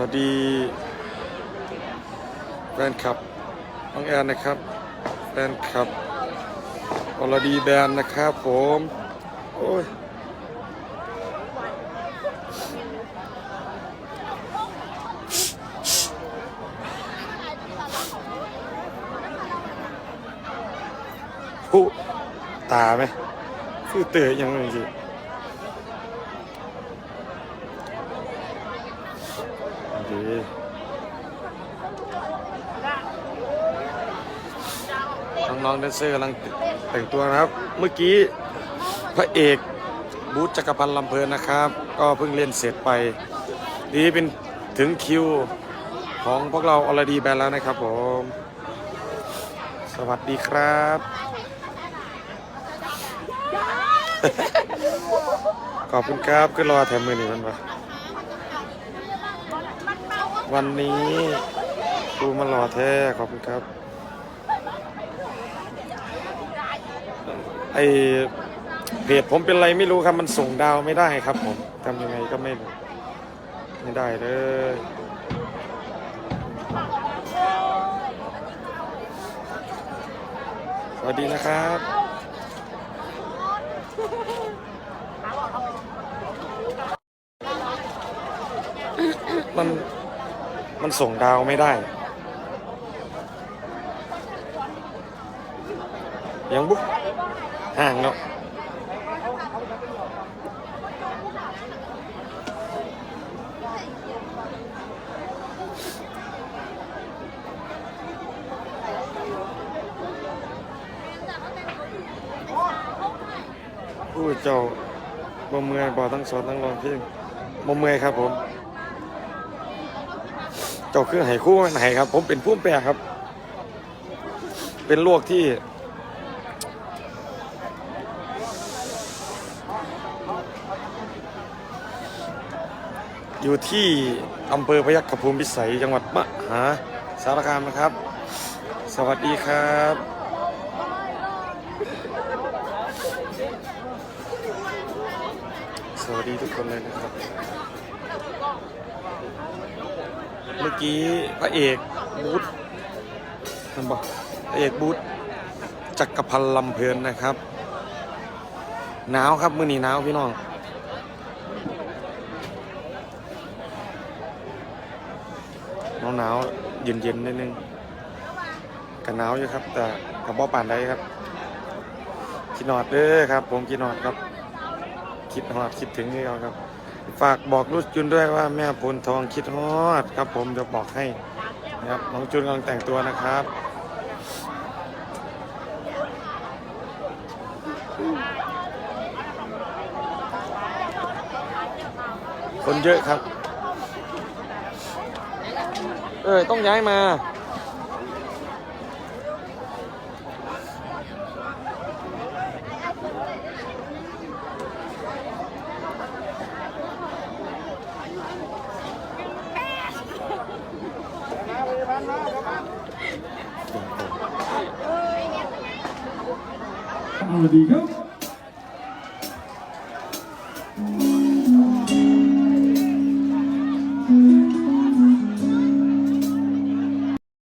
วัสดีแฟนคลับน้องแอนนะครับ แฟนคลับอรดีแบนด์นะครับผม โอ้ยผู้ตาไหมคือเตยยังไงสิ ดีน้องๆแดนเซอร์กำลังแต่งตัวนะครับ เมื่อกี้พระเอกบูธจักรพันธ์ลำเพลินนะครับ ก็เพิ่งเล่นเสร็จไปดีเป็นถึงคิวของพวกเราอลดีแบนแล้วนะครับผม สวัสดีครับ ขอบคุณครับก็รอแถมมือนี่มันวะ วันนี้ครูมารอแท้ขอบคุณครับ ไอเพจผมเป็นไรไม่รู้ครับมันส่งดาวไม่ได้ครับผมทำยังไงก็ไม่ไม่ได้เลยสวัสดีนะครับมัน มันส่งดาวไม่ได้ ยังบุ๊กห่างเนาะอู้เจ้าบ่เมื่อยบ่ทั้งสอนทั้งรองเพลงบ่เมื่อยครับผม เจ้าคือไห้คู่ไหนครับ ผมเป็นผู้แปรครับ เป็นโรคที่ อยู่ที่อำเภอพยัคฆภูมิพิสัยจังหวัดมหาสารคามนะครับ สวัสดีครับสวัสดีทุกคนเลยนะครับ เมื่อกี้พระเอกบูธนั่นบอกพระเอกบูธจักรพันธ์ลำเพลินนะครับ หนาวครับมื้อนี้หนาวพี่น้องหนาวหนาวเย็นเย็นๆนิดนึงกันหนาวอยู่ครับ แต่กับบ่ป่านใดครับคิดนอดเด้อครับ ผมคิดนอดครับ คิดหอดคิดถึงนี่เอาครับ ฝากบอกลูกจุนด้วยว่าแม่พลทองคิดฮอดครับ ผมจะบอกให้นะครับน้องจุนกำลังแต่งตัวนะครับคนเยอะครับ เออต้องย้ายมา เอาดีครับ